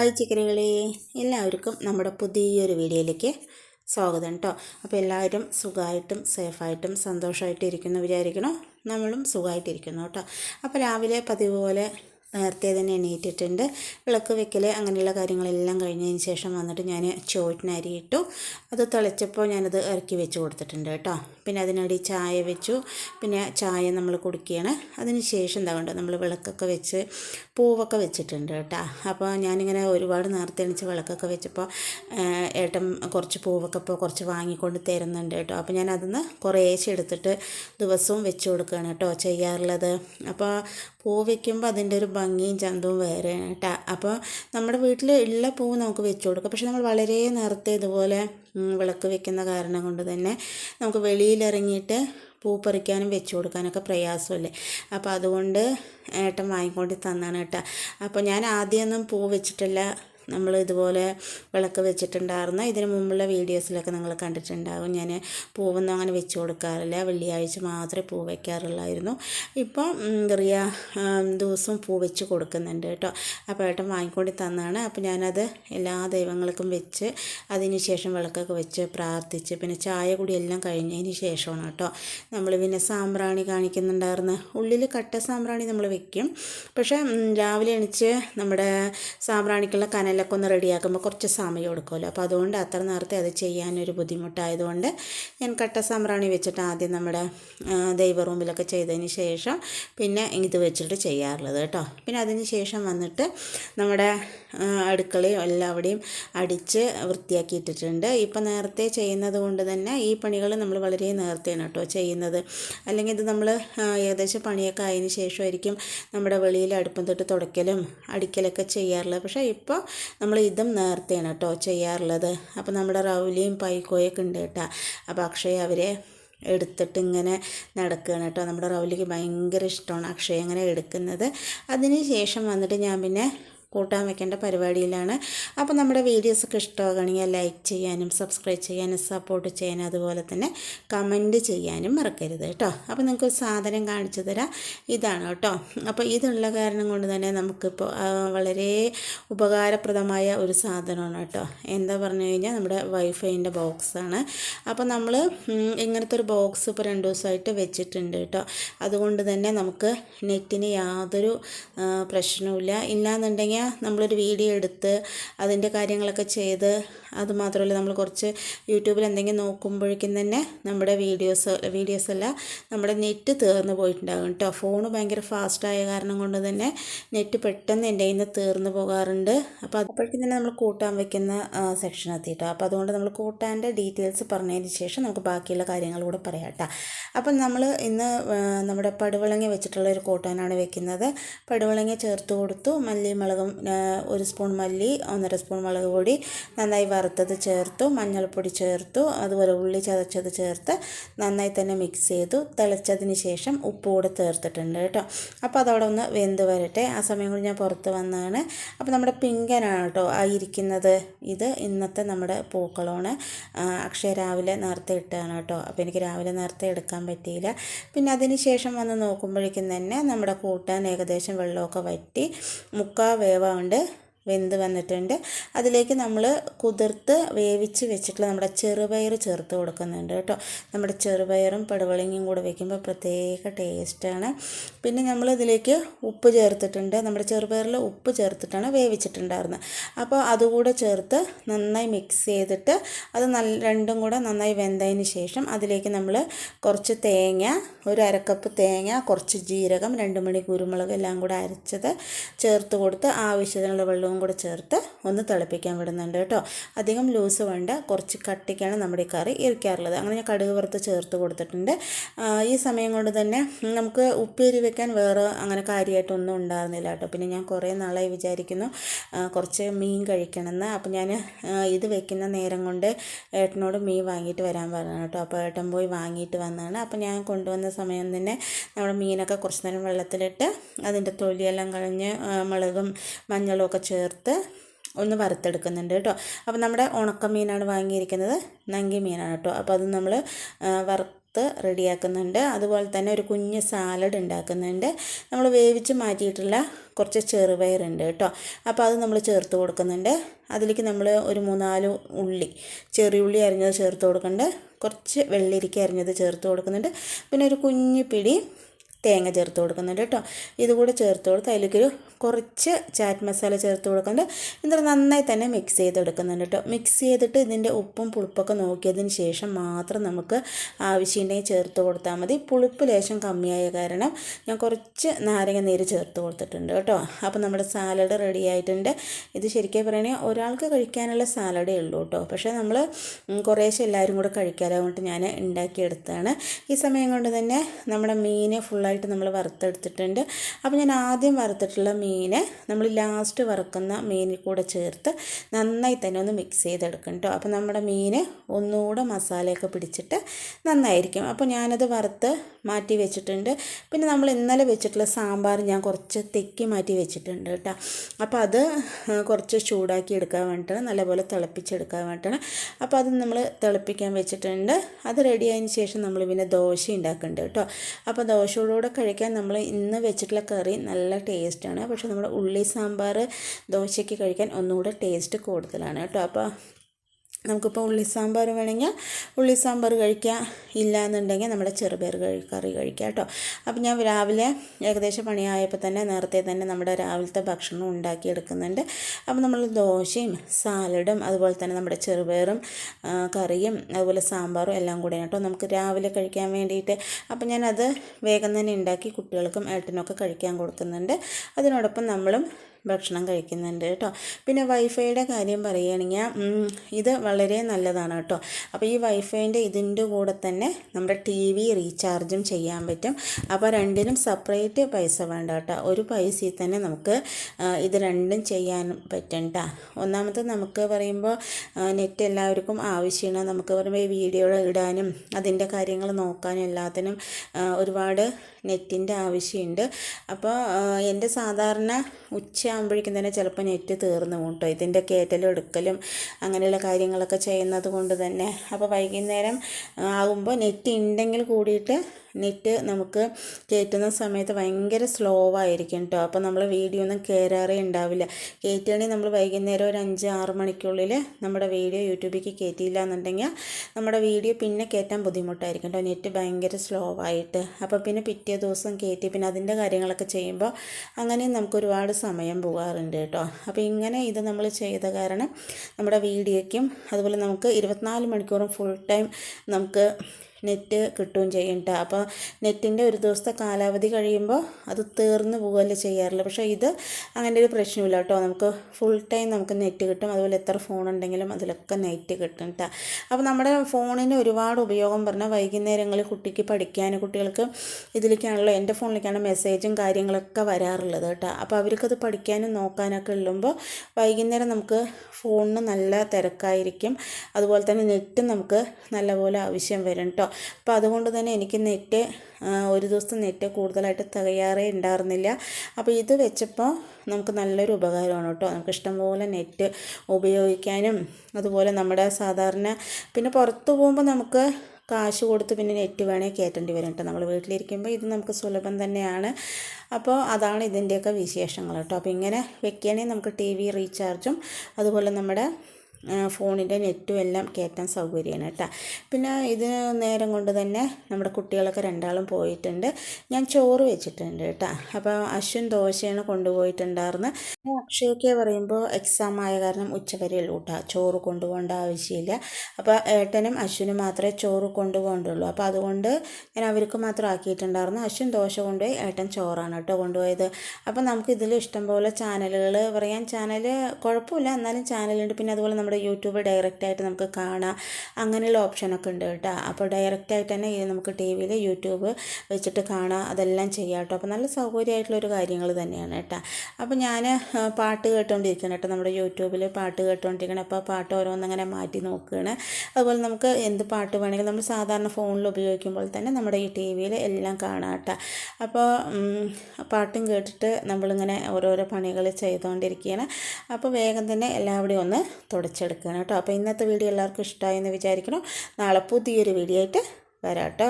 Hi ചിക്കനുകളെ എല്ലാവർക്കും നമ്മുടെ പുതിയൊരു വീഡിയോയിലേക്ക് സ്വാഗതം കേട്ടോ അപ്പോൾ എല്ലാവരും സുഖമായിട്ടും സേഫായിട്ടും സന്തോഷമായിട്ടും ഇരിക്കുന്നു വിചാരിക്കണം നമ്മളും സുഖമായിട്ടിരിക്കുന്നു കേട്ടോ അപ്പോൾ രാവിലെ പതിവ് പോലെ നേരത്തെ തന്നെ എണീറ്റിട്ടുണ്ട്. വിളക്ക് വെക്കൽ അങ്ങനെയുള്ള കാര്യങ്ങളെല്ലാം കഴിഞ്ഞതിന് ശേഷം വന്നിട്ട് ഞാൻ ചോറ്റിന് അരി ഇട്ടു. അത് തിളച്ചപ്പോൾ ഞാനത് ഇറക്കി വെച്ച് കൊടുത്തിട്ടുണ്ട് കേട്ടോ. പിന്നെ അതിനടി ചായ വെച്ചു. പിന്നെ ചായ നമ്മൾ കുടിക്കുകയാണ്. അതിന് ശേഷം എന്താ കൊണ്ട് നമ്മൾ വിളക്കൊക്കെ വെച്ച് പൂവൊക്കെ വെച്ചിട്ടുണ്ട് കേട്ടോ. അപ്പോൾ ഞാനിങ്ങനെ ഒരുപാട് നേരത്തെ എണിച്ച് വിളക്കൊക്കെ വെച്ചപ്പോൾ ഏട്ടൻ കുറച്ച് പൂവൊക്കെ ഇപ്പോൾ കുറച്ച് വാങ്ങിക്കൊണ്ട് തരുന്നുണ്ട് കേട്ടോ. അപ്പോൾ ഞാൻ അതിന്ന് കുറേശ്ശെ എടുത്തിട്ട് ദിവസവും വെച്ച് കൊടുക്കുകയാണ് കേട്ടോ ചെയ്യാറുള്ളത്. അപ്പോൾ പൂ വയ്ക്കുമ്പോൾ അതിന്റെ ഒരു ഭംഗിയും ചന്തവും വേറെ കേട്ടോ അപ്പോൾ നമ്മുടെ വീട്ടിൽ ഉള്ള പൂവ് നമുക്ക് വെച്ച് കൊടുക്കാം. പക്ഷെ നമ്മൾ വളരെ നേരത്തെ ഇതുപോലെ വിളക്ക് വെക്കുന്ന കാരണം കൊണ്ട് തന്നെ നമുക്ക് വെളിയിലിറങ്ങിയിട്ട് പൂ പറിക്കാനും വെച്ച് കൊടുക്കാനൊക്കെ പ്രയാസമല്ലേ? അപ്പോൾ അതുകൊണ്ട് ഏട്ടൻ വാങ്ങിക്കൊണ്ട് തന്നാണ് കേട്ടോ. അപ്പോൾ ഞാൻ ആദ്യമൊന്നും പൂ വെച്ചിട്ടില്ല. നമ്മൾ ഇതുപോലെ വിളക്ക് വെച്ചിട്ടുണ്ടായിരുന്നു ഇതിന് മുമ്പുള്ള വീഡിയോസിലൊക്കെ നിങ്ങൾ കണ്ടിട്ടുണ്ടാകും ഞാൻ പൂവൊന്നും അങ്ങനെ വെച്ച് കൊടുക്കാറില്ല. വെള്ളിയാഴ്ച മാത്രമേ പൂ വയ്ക്കാറുള്ളായിരുന്നു ഇപ്പോൾ ചെറിയ ദിവസവും പൂ വെച്ച് കൊടുക്കുന്നുണ്ട് കേട്ടോ. അപ്പോൾ ഏട്ടൻ വാങ്ങിക്കൊണ്ട് തന്നാണ്. അപ്പോൾ ഞാനത് എല്ലാ ദൈവങ്ങൾക്കും വെച്ച് അതിന് ശേഷം വിളക്കൊക്കെ വെച്ച് പ്രാർത്ഥിച്ച് പിന്നെ ചായ കൂടി എല്ലാം കഴിഞ്ഞതിന് ശേഷമാണ് കേട്ടോ. നമ്മൾ പിന്നെ സാമ്പ്രാണി കാണിക്കുന്നുണ്ടായിരുന്നു. ഉള്ളിൽ കട്ട സാമ്പ്രാണി നമ്മൾ വെക്കും. പക്ഷേ രാവിലെ എണിച്ച് നമ്മുടെ സാമ്പ്രാണിക്കുള്ള കനൽ എല്ലാം ഒന്ന് റെഡിയാക്കുമ്പോൾ കുറച്ച് സമയം എടുക്കുമല്ലോ. അപ്പോൾ അതുകൊണ്ട് അത്ര നേരത്തെ അത് ചെയ്യാനൊരു ബുദ്ധിമുട്ടായതുകൊണ്ട് ഞാൻ കട്ട സാമ്പ്രാണി വെച്ചിട്ട് ആദ്യം നമ്മുടെ ദൈവ റൂമിലൊക്കെ ചെയ്തതിന് ശേഷം പിന്നെ ഇത് വെച്ചിട്ട് ചെയ്യാറുള്ളത് കേട്ടോ. പിന്നെ അതിന് ശേഷം വന്നിട്ട് നമ്മുടെ അടുക്കളയും എല്ലാവിടെയും അടിച്ച് വൃത്തിയാക്കിയിട്ടിട്ടുണ്ട്. ഇപ്പം നേരത്തെ ചെയ്യുന്നത് കൊണ്ട് തന്നെ ഈ പണികൾ നമ്മൾ വളരെ നേരത്തെയാണ് കേട്ടോ ചെയ്യുന്നത്. അല്ലെങ്കിൽ ഇത് നമ്മൾ ഏകദേശം പണിയൊക്കെ ആയതിന് ശേഷമായിരിക്കും നമ്മുടെ വെളിയിൽ അടുപ്പം തൊട്ട് തുടയ്ക്കലും അടിക്കലൊക്കെ ചെയ്യാറുള്ളത്. പക്ഷേ ഇപ്പോൾ നമ്മൾ ഇതും നേരത്തെയാണ് കേട്ടോ ചെയ്യാറുള്ളത്. അപ്പോൾ നമ്മുടെ റൗലിയും പൈക്കോയൊക്കെ ഉണ്ട് കേട്ടോ. അപ്പോൾ അക്ഷയ അവരെ എടുത്തിട്ട് ഇങ്ങനെ നടക്കുകയാണ് കേട്ടോ. നമ്മുടെ റൗലിക്ക് ഭയങ്കര ഇഷ്ടമാണ് അക്ഷയ ഇങ്ങനെ എടുക്കുന്നത്. അതിന് ശേഷം വന്നിട്ട് ഞാൻ പിന്നെ കൂട്ടാൻ വെക്കേണ്ട പരിപാടിയിലാണ്. അപ്പോൾ നമ്മുടെ വീഡിയോസൊക്കെ ഇഷ്ടമാകണമെങ്കിൽ ലൈക്ക് ചെയ്യാനും സബ്സ്ക്രൈബ് ചെയ്യാനും സപ്പോർട്ട് ചെയ്യാനും അതുപോലെ തന്നെ കമന്റ് ചെയ്യാനും മറക്കരുത് കേട്ടോ. അപ്പോൾ നിങ്ങൾക്ക് സാധനം കാണിച്ചു തരാം. ഇതാണ് കേട്ടോ. അപ്പോൾ ഇതുള്ള കാരണം കൊണ്ട് തന്നെ നമുക്കിപ്പോൾ വളരെ ഉപകാരപ്രദമായ ഒരു സാധനമാണ് കേട്ടോ. എന്താ പറഞ്ഞു കഴിഞ്ഞാൽ നമ്മുടെ വൈഫൈന്റെ ബോക്സാണ്. അപ്പോൾ നമ്മൾ ഇങ്ങനത്തെ ഒരു ബോക്സ് ഇപ്പോൾ രണ്ട് ദിവസമായിട്ട് വെച്ചിട്ടുണ്ട് കേട്ടോ. അതുകൊണ്ട് തന്നെ നമുക്ക് നെറ്റിന് യാതൊരു പ്രശ്നവുമില്ല. ഇല്ലാന്നുണ്ടെങ്കിൽ നമ്മളൊരു വീഡിയോ എടുത്ത് അതിന്റെ കാര്യങ്ങളൊക്കെ ചെയ്ത് അതുമാത്രമല്ല നമ്മൾ കുറച്ച് യൂട്യൂബിൽ എന്തെങ്കിലും നോക്കുമ്പോഴേക്കും തന്നെ നമ്മുടെ വീഡിയോസ് വീഡിയോസ് അല്ല നമ്മുടെ നെറ്റ് തീർന്നു പോയിട്ടുണ്ടാകും കേട്ടോ. ഫോൺ ഭയങ്കര ഫാസ്റ്റായ കാരണം കൊണ്ട് തന്നെ നെറ്റ് പെട്ടെന്ന് എന്റെ കയ്യിൽ നിന്ന് തീർന്നു പോകാറുണ്ട്. അപ്പോൾ അപ്പോഴേക്കും തന്നെ നമ്മൾ കൂട്ടാൻ വെക്കുന്ന സെക്ഷൻ എത്തിയിട്ടോ അപ്പോൾ അതുകൊണ്ട് നമ്മൾ കൂട്ടാന്റെ ഡീറ്റെയിൽസ് പറഞ്ഞതിന് ശേഷം നമുക്ക് ബാക്കിയുള്ള കാര്യങ്ങൾ കൂടെ പറയാം കേട്ടോ. അപ്പം നമ്മൾ ഇന്ന് നമ്മുടെ പടുവളങ്ങ വെച്ചിട്ടുള്ള ഒരു കൂട്ടാനാണ് വെക്കുന്നത്. പടുവളങ്ങ ചേർത്ത് കൊടുത്തു മല്ലി മുളകും ഒരു സ്പൂൺ മല്ലി ഒന്നര സ്പൂൺ മുളക് പൊടി നന്നായി വറുത്തത് ചേർത്തു മഞ്ഞൾപ്പൊടി ചേർത്തു അതുപോലെ ഉള്ളി ചതച്ചത് ചേർത്ത് നന്നായി തന്നെ മിക്സ് ചെയ്തു. തിളച്ചതിന് ശേഷം ഉപ്പ് കൂടെ ചേർത്തിട്ടുണ്ട് കേട്ടോ. അപ്പോൾ അതവിടെ ഒന്ന് വെന്ത് വരട്ടെ. ആ സമയം കൂടി ഞാൻ പുറത്ത് വന്നതാണ്. അപ്പോൾ നമ്മുടെ പിങ്കനാണ് കേട്ടോ ആ ഇരിക്കുന്നത് ഇത് ഇന്നത്തെ നമ്മുടെ പൂക്കളമാണ് അക്ഷയ രാവിലെ നേരത്തെ ഇട്ടതാണ് കേട്ടോ. അപ്പോൾ എനിക്ക് രാവിലെ നേരത്തെ എടുക്കാൻ പറ്റിയില്ല. പിന്നെ അതിന് ശേഷം വന്ന് നോക്കുമ്പോഴേക്കും തന്നെ നമ്മുടെ കൂട്ടാൻ ഏകദേശം വെള്ളമൊക്കെ വറ്റി മുക്കാ വേവാണ്ട് വെന്ത് വന്നിട്ടുണ്ട്. അതിലേക്ക് നമ്മൾ കുതിർത്ത് വേവിച്ച് വെച്ചിട്ടുള്ള നമ്മുടെ ചെറുപയർ ചേർത്ത് കൊടുക്കുന്നുണ്ട് കേട്ടോ. നമ്മുടെ ചെറുപയറും പടവളിങ്ങും കൂടെ വെക്കുമ്പോൾ പ്രത്യേക ടേസ്റ്റാണ്. പിന്നെ നമ്മൾ ഇതിലേക്ക് ഉപ്പ് ചേർത്തിട്ടുണ്ട്. നമ്മുടെ ചെറുപയറിൽ ഉപ്പ് ചേർത്തിട്ടാണ് വേവിച്ചിട്ടുണ്ടായിരുന്നത് അപ്പോൾ അതുകൂടെ ചേർത്ത് നന്നായി മിക്സ് ചെയ്തിട്ട് അത് നല്ല രണ്ടും കൂടെ നന്നായി വെന്തതിന് ശേഷം അതിലേക്ക് നമ്മൾ കുറച്ച് തേങ്ങ ഒരു അരക്കപ്പ് തേങ്ങ കുറച്ച് ജീരകം രണ്ട് മണി കുരുമുളക് എല്ലാം കൂടെ അരച്ചത് ചേർത്ത് കൊടുത്ത് ആവശ്യത്തിനുള്ള വെള്ളവും കൂടെ ചേർത്ത് ഒന്ന് തിളപ്പിക്കാൻ വിടുന്നുണ്ട് കേട്ടോ. അധികം ലൂസ് വേണ്ട. കുറച്ച് കട്ടിക്കാണ് നമ്മുടെ ഈ കറി ഇരിക്കാറുള്ളത്. അങ്ങനെ ഞാൻ കടുക് വറുത്ത് ചേർത്ത് കൊടുത്തിട്ടുണ്ട്. ഈ സമയം കൊണ്ട് തന്നെ നമുക്ക് ഉപ്പേരി വെക്കാൻ വേറെ അങ്ങനെ കാര്യമായിട്ടൊന്നും ഉണ്ടായിരുന്നില്ല കേട്ടോ. പിന്നെ ഞാൻ കുറേ നാളായി വിചാരിക്കുന്നു കുറച്ച് മീൻ കഴിക്കണമെന്ന്. അപ്പോൾ ഞാൻ ഇത് വെക്കുന്ന നേരം കൊണ്ട് ഏട്ടനോട് മീൻ വാങ്ങിയിട്ട് വരാൻ പറഞ്ഞു കേട്ടോ. അപ്പോൾ ഏട്ടൻ പോയി വാങ്ങിയിട്ട് വന്നതാണ്. അപ്പോൾ ഞാൻ കൊണ്ടുവന്ന സമയം തന്നെ നമ്മുടെ മീനൊക്കെ കുറച്ച് നേരം വെള്ളത്തിലിട്ട് അതിന്റെ തൊലിയെല്ലാം കളഞ്ഞ് മുളകും മഞ്ഞളും ഒക്കെ ചേർത്ത് ഒന്ന് വറുത്തെടുക്കുന്നുണ്ട് കേട്ടോ. അപ്പോൾ നമ്മുടെ ഉണക്ക മീനാണ് വാങ്ങിയിരിക്കുന്നത്. നങ്കി മീനാണ് കേട്ടോ. അപ്പോൾ അത് നമ്മൾ വറ വറുത്ത് റെഡിയാക്കുന്നുണ്ട്. അതുപോലെ തന്നെ ഒരു കുഞ്ഞ് സാലഡ് ഉണ്ടാക്കുന്നുണ്ട്. നമ്മൾ വേവിച്ച് മാറ്റിയിട്ടുള്ള കുറച്ച് ചെറുപയറുണ്ട് കേട്ടോ. അപ്പോൾ അത് നമ്മൾ ചേർത്ത് കൊടുക്കുന്നുണ്ട്. അതിലേക്ക് നമ്മൾ ഒരു മൂന്നാൽ ഉള്ളി ചെറിയ ഉള്ളി അരിഞ്ഞത് ചേർത്ത് കൊടുക്കുന്നുണ്ട്. കുറച്ച് വെള്ളിരിക്ക അരിഞ്ഞത് ചേർത്ത് കൊടുക്കുന്നുണ്ട്. പിന്നെ ഒരു കുഞ്ഞു പിടി തേങ്ങ ചേർത്ത് കൊടുക്കുന്നുണ്ട് കേട്ടോ. ഇതുകൂടെ ചേർത്ത് കൊടുത്ത് അതിലേക്കൊരു കുറച്ച് ചാറ്റ് മസാല ചേർത്ത് കൊടുക്കുന്നുണ്ട്. എന്നിട്ട് നന്നായി തന്നെ മിക്സ് ചെയ്തെടുക്കുന്നുണ്ട് കേട്ടോ. മിക്സ് ചെയ്തിട്ട് ഇതിന്റെ ഉപ്പും പുളിപ്പൊക്കെ നോക്കിയതിന് ശേഷം മാത്രം നമുക്ക് ആവശ്യമുണ്ടെങ്കിൽ ചേർത്ത് കൊടുത്താൽ മതി. പുളിപ്പ് ലേശം കമ്മിയായ കാരണം ഞാൻ കുറച്ച് നാരങ്ങ നീര് ചേർത്ത് കൊടുത്തിട്ടുണ്ട് കേട്ടോ. അപ്പോൾ നമ്മുടെ സാലഡ് റെഡി ആയിട്ടുണ്ട്. ഇത് ശരിക്കും പറയുകയാണെങ്കിൽ ഒരാൾക്ക് കഴിക്കാനുള്ള സാലഡേ ഉള്ളൂ കേട്ടോ. പക്ഷേ നമ്മൾ കുറേശ്ശെ എല്ലാവരും കൂടെ കഴിക്കാനായിട്ട് ഞാൻ ഉണ്ടാക്കിയെടുത്താണ് ഈ സമയം കൊണ്ട് തന്നെ നമ്മുടെ മീൻ ഫുള്ളായിട്ട് നമ്മൾ വറുത്തെടുത്തിട്ടുണ്ട്. അപ്പോൾ ഞാൻ ആദ്യം വറുത്തിട്ടുള്ള മീൻ നമ്മൾ ലാസ്റ്റ് വറുക്കുന്ന മീനിൽ കൂടെ ചേർത്ത് നന്നായി തന്നെ ഒന്ന് മിക്സ് ചെയ്തെടുക്കും കേട്ടോ അപ്പോൾ നമ്മുടെ മീന് ഒന്നുകൂടെ മസാലയൊക്കെ പിടിച്ചിട്ട് നന്നായിരിക്കും. അപ്പോൾ ഞാനത് വറുത്ത് മാറ്റി വെച്ചിട്ടുണ്ട്. പിന്നെ നമ്മൾ ഇന്നലെ വെച്ചിട്ടുള്ള സാമ്പാർ ഞാൻ കുറച്ച് തെക്കി മാറ്റി വെച്ചിട്ടുണ്ട് കേട്ടോ അപ്പോൾ അത് കുറച്ച് ചൂടാക്കി എടുക്കാൻ വേണ്ടിയിട്ടാണ് നല്ലപോലെ തിളപ്പിച്ചെടുക്കാൻ വേണ്ടിയിട്ടാണ് അപ്പോൾ അത് നമ്മൾ തിളപ്പിക്കാൻ വെച്ചിട്ടുണ്ട്. അത് റെഡി ആയതിന് ശേഷം നമ്മൾ പിന്നെ ദോശ ഉണ്ടാക്കുന്നുണ്ട് കേട്ടോ അപ്പോൾ ദോശയോടുകൂടെ കഴിക്കാൻ നമ്മൾ ഇന്ന് വെച്ചിട്ടുള്ള കറി നല്ല ടേസ്റ്റാണ്. പക്ഷേ നമ്മുടെ ഉള്ളി സാമ്പാർ ദോശയ്ക്ക് കഴിക്കാൻ ഒന്നുകൂടെ ടേസ്റ്റ് കൂടുതലാണ്. കേട്ടോ അപ്പോൾ നമുക്കിപ്പോൾ ഉള്ളി സാമ്പാർ വേണമെങ്കിൽ ഉള്ളി സാമ്പാർ കഴിക്കാം. ഇല്ല എന്നുണ്ടെങ്കിൽ നമ്മുടെ ചെറുപയർ കറി കഴിക്കാം കേട്ടോ. അപ്പോൾ ഞാൻ രാവിലെ ഏകദേശം പണിയായപ്പോൾ തന്നെ നേരത്തെ തന്നെ നമ്മുടെ രാവിലത്തെ ഭക്ഷണം ഉണ്ടാക്കിയെടുക്കുന്നുണ്ട്. അപ്പോൾ നമ്മൾ ദോശയും സാലഡും അതുപോലെ തന്നെ നമ്മുടെ ചെറുപയറും കറിയും അതുപോലെ സാമ്പാറും എല്ലാം കൂടെ കേട്ടോ നമുക്ക് രാവിലെ കഴിക്കാൻ വേണ്ടിയിട്ട്. അപ്പോൾ ഞാനത് വേഗം തന്നെ ഉണ്ടാക്കി കുട്ടികൾക്കും ഏട്ടനൊക്കെ കഴിക്കാൻ കൊടുക്കുന്നുണ്ട്. അതിനോടൊപ്പം നമ്മളും ഭക്ഷണം കഴിക്കുന്നുണ്ട് കേട്ടോ. പിന്നെ വൈഫൈയുടെ കാര്യം പറയുകയാണെങ്കിൽ ഇത് വളരെ നല്ലതാണ് കേട്ടോ. അപ്പോൾ ഈ വൈഫൈന്റെ ഇതിന്റെ കൂടെ തന്നെ നമ്മുടെ ടി വി റീചാർജും ചെയ്യാൻ പറ്റും. അപ്പോൾ രണ്ടിനും സെപ്പറേറ്റ് പൈസ വേണ്ട കേട്ടോ. ഒരു പൈസയിൽ തന്നെ നമുക്ക് ഇത് രണ്ടും ചെയ്യാൻ പറ്റും കേട്ടോ. ഒന്നാമത് നമുക്ക് പറയുമ്പോൾ നെറ്റ് എല്ലാവർക്കും ആവശ്യമാണ്. നമുക്ക് പറയുമ്പോൾ വീഡിയോ ഇടാനും അതിന്റെ കാര്യങ്ങൾ നോക്കാനും എല്ലാത്തിനും ഒരുപാട് നെറ്റിന്റെ ആവശ്യമുണ്ട്. അപ്പോൾ എന്റെ സാധാരണ ഉച്ചയാകുമ്പോഴേക്കും തന്നെ ചിലപ്പോൾ നെറ്റ് തീർന്നു കൂട്ടോ. ഇതിന്റെ കയറ്റലും എടുക്കലും അങ്ങനെയുള്ള കാര്യങ്ങളൊക്കെ ചെയ്യുന്നത് കൊണ്ട് തന്നെ. അപ്പോൾ വൈകുന്നേരം ആകുമ്പോൾ നെറ്റ് ഉണ്ടെങ്കിൽ കൂടിയിട്ട് നെറ്റ് നമുക്ക് കയറ്റുന്ന സമയത്ത് ഭയങ്കര സ്ലോ ആയിരിക്കും കേട്ടോ അപ്പോൾ നമ്മൾ വീഡിയോ ഒന്നും കയറാറേ ഉണ്ടാവില്ല കയറ്റുകയാണെങ്കിൽ നമ്മൾ വൈകുന്നേരം ഒരു അഞ്ച് ആറ് മണിക്കുള്ളിൽ നമ്മുടെ വീഡിയോ യൂട്യൂബിലേക്ക് കയറ്റിയില്ല എന്നുണ്ടെങ്കിൽ നമ്മുടെ വീഡിയോ പിന്നെ കയറ്റാൻ ബുദ്ധിമുട്ടായിരിക്കും കേട്ടോ നെറ്റ് ഭയങ്കര സ്ലോ ആയിട്ട്. അപ്പോൾ പിന്നെ പിറ്റേ ദിവസം കയറ്റി പിന്നെ അതിന്റെ കാര്യങ്ങളൊക്കെ ചെയ്യുമ്പോൾ അങ്ങനെ നമുക്ക് ഒരുപാട് സമയം പോകാറുണ്ട് കേട്ടോ അപ്പോൾ ഇങ്ങനെ ഇത് നമ്മൾ ചെയ്ത കാരണം നമ്മുടെ വീഡിയോയ്ക്കും അതുപോലെ നമുക്ക് ഇരുപത്തിനാല് മണിക്കൂറും ഫുൾ ടൈം നമുക്ക് നെറ്റ് കിട്ടുകയും ചെയ്യും കേട്ടോ അപ്പോൾ നെറ്റിന്റെ ഒരു ദിവസത്തെ കാലാവധി കഴിയുമ്പോൾ അത് തീർന്നു പോകുകയല്ലേ ചെയ്യാറില്ല പക്ഷേ ഇത് അങ്ങനെ ഒരു പ്രശ്നമില്ല കേട്ടോ നമുക്ക് ഫുൾ ടൈം നമുക്ക് നെറ്റ് കിട്ടും. അതുപോലെ എത്ര ഫോൺ ഉണ്ടെങ്കിലും അതിലൊക്കെ നെറ്റ് കിട്ടും കേട്ടോ അപ്പോൾ നമ്മുടെ ഫോണിന് ഒരുപാട് ഉപയോഗം പറഞ്ഞാൽ വൈകുന്നേരങ്ങളിൽ കുട്ടിക്ക് പഠിക്കാൻ കുട്ടികൾക്ക് ഇതിലേക്കാണല്ലോ എന്റെ ഫോണിലേക്കാണ് മെസ്സേജും കാര്യങ്ങളൊക്കെ വരാറുള്ളത് കേട്ടോ അപ്പോൾ അവർക്കത് പഠിക്കാനും നോക്കാനൊക്കെ ഉള്ളുമ്പോൾ വൈകുന്നേരം നമുക്ക് ഫോണിന് നല്ല തിരക്കായിരിക്കും. അതുപോലെ തന്നെ നെറ്റ് നമുക്ക് നല്ലപോലെ ആവശ്യം വരും കേട്ടോ അപ്പോൾ അതുകൊണ്ട് തന്നെ എനിക്ക് നെറ്റ് ഒരു ദിവസം നെറ്റ് കൂടുതലായിട്ട് തികയാറേ ഉണ്ടായിരുന്നില്ല. അപ്പോൾ ഇത് വെച്ചപ്പോൾ നമുക്ക് നല്ലൊരു ഉപകാരമാണ് കേട്ടോ. നമുക്ക് ഇഷ്ടംപോലെ നെറ്റ് ഉപയോഗിക്കാനും അതുപോലെ നമ്മുടെ സാധാരണ പിന്നെ പുറത്ത് പോകുമ്പോൾ നമുക്ക് കാശ് കൊടുത്ത് പിന്നെ നെറ്റ് വേണേൽ കയറ്റേണ്ടി വരും കേട്ടോ. നമ്മൾ വീട്ടിലിരിക്കുമ്പോൾ ഇത് നമുക്ക് സുലഭം തന്നെയാണ്. അപ്പോൾ അതാണ് ഇതിന്റെയൊക്കെ വിശേഷങ്ങൾ കേട്ടോ. അപ്പോൾ ഇങ്ങനെ വെക്കുകയാണെങ്കിൽ നമുക്ക് ടി വി റീചാർജും അതുപോലെ നമ്മുടെ ഫോണിന്റെ നെറ്റും എല്ലാം കയറ്റാൻ സൗകര്യമാണ് കേട്ടോ. പിന്നെ ഇത് നേരം കൊണ്ട് തന്നെ നമ്മുടെ കുട്ടികളൊക്കെ രണ്ടാളും പോയിട്ടുണ്ട്. ഞാൻ ചോറ് വെച്ചിട്ടുണ്ട് കേട്ടോ. അപ്പോൾ അശ്വൻ ദോശയാണ് കൊണ്ടുപോയിട്ടുണ്ടായിരുന്നത്. അക്ഷയൊക്കെ പറയുമ്പോൾ എക്സാം ആയ കാരണം ഉച്ചവരെയുള്ളൂ കേട്ടോ. ചോറ് കൊണ്ടുപോകേണ്ട ആവശ്യമില്ല. അപ്പോൾ ഏട്ടനും അശ്വനും മാത്രമേ ചോറ് കൊണ്ടുപോകണ്ടുള്ളൂ. അപ്പോൾ അതുകൊണ്ട് ഞാൻ അവർക്ക് മാത്രം ആക്കിയിട്ടുണ്ടായിരുന്നു. അശ്വൻ ദോശ കൊണ്ടുപോയി ഏട്ടൻ ചോറാണ് കേട്ടോ കൊണ്ടുപോയത്. അപ്പോൾ നമുക്ക് ഇതിൽ ഇഷ്ടംപോലെ ചാനലുകൾ പറയാൻ ചാനൽ കുഴപ്പമില്ല. എന്നാലും ചാനലുണ്ട്. പിന്നെ അതുപോലെ നമ്മുടെ യൂട്യൂബ് ഡയറക്റ്റായിട്ട് നമുക്ക് കാണാം. അങ്ങനെയുള്ള ഓപ്ഷനൊക്കെ ഉണ്ട് കേട്ടോ. അപ്പോൾ ഡയറക്റ്റായിട്ട് തന്നെ ഇത് നമുക്ക് ടി വിയിൽ യൂട്യൂബ് വെച്ചിട്ട് കാണാം. അതെല്ലാം ചെയ്യാം കേട്ടോ. അപ്പോൾ നല്ല സൗകര്യമായിട്ടുള്ളൊരു കാര്യങ്ങൾ തന്നെയാണ് കേട്ടോ. അപ്പോൾ ഞാൻ പാട്ട് കേട്ടുകൊണ്ടിരിക്കണം കേട്ടോ. നമ്മുടെ യൂട്യൂബിൽ പാട്ട് കേട്ടുകൊണ്ടിരിക്കണം അപ്പോൾ പാട്ട് ഓരോന്നങ്ങനെ മാറ്റി നോക്കുകയാണ്. അതുപോലെ നമുക്ക് എന്ത് പാട്ട് വേണമെങ്കിലും നമ്മൾ സാധാരണ ഫോണിൽ ഉപയോഗിക്കുമ്പോൾ തന്നെ നമ്മുടെ ഈ ടി വിയിൽ എല്ലാം കാണാം കേട്ടോ. അപ്പോൾ പാട്ടും കേട്ടിട്ട് നമ്മളിങ്ങനെ ഓരോരോ പണികൾ ചെയ്തുകൊണ്ടിരിക്കുകയാണ് അപ്പോൾ വേഗം തന്നെ എല്ലാവരുടെയും ഒന്ന് തുടച്ചെടുക്കുകയാണ് കേട്ടോ. അപ്പോൾ ഇന്നത്തെ വീഡിയോ എല്ലാവർക്കും ഇഷ്ടമായി എന്ന് വിചാരിക്കണം നാളെ പുതിയൊരു വീഡിയോ ആയിട്ട് വരാം കേട്ടോ.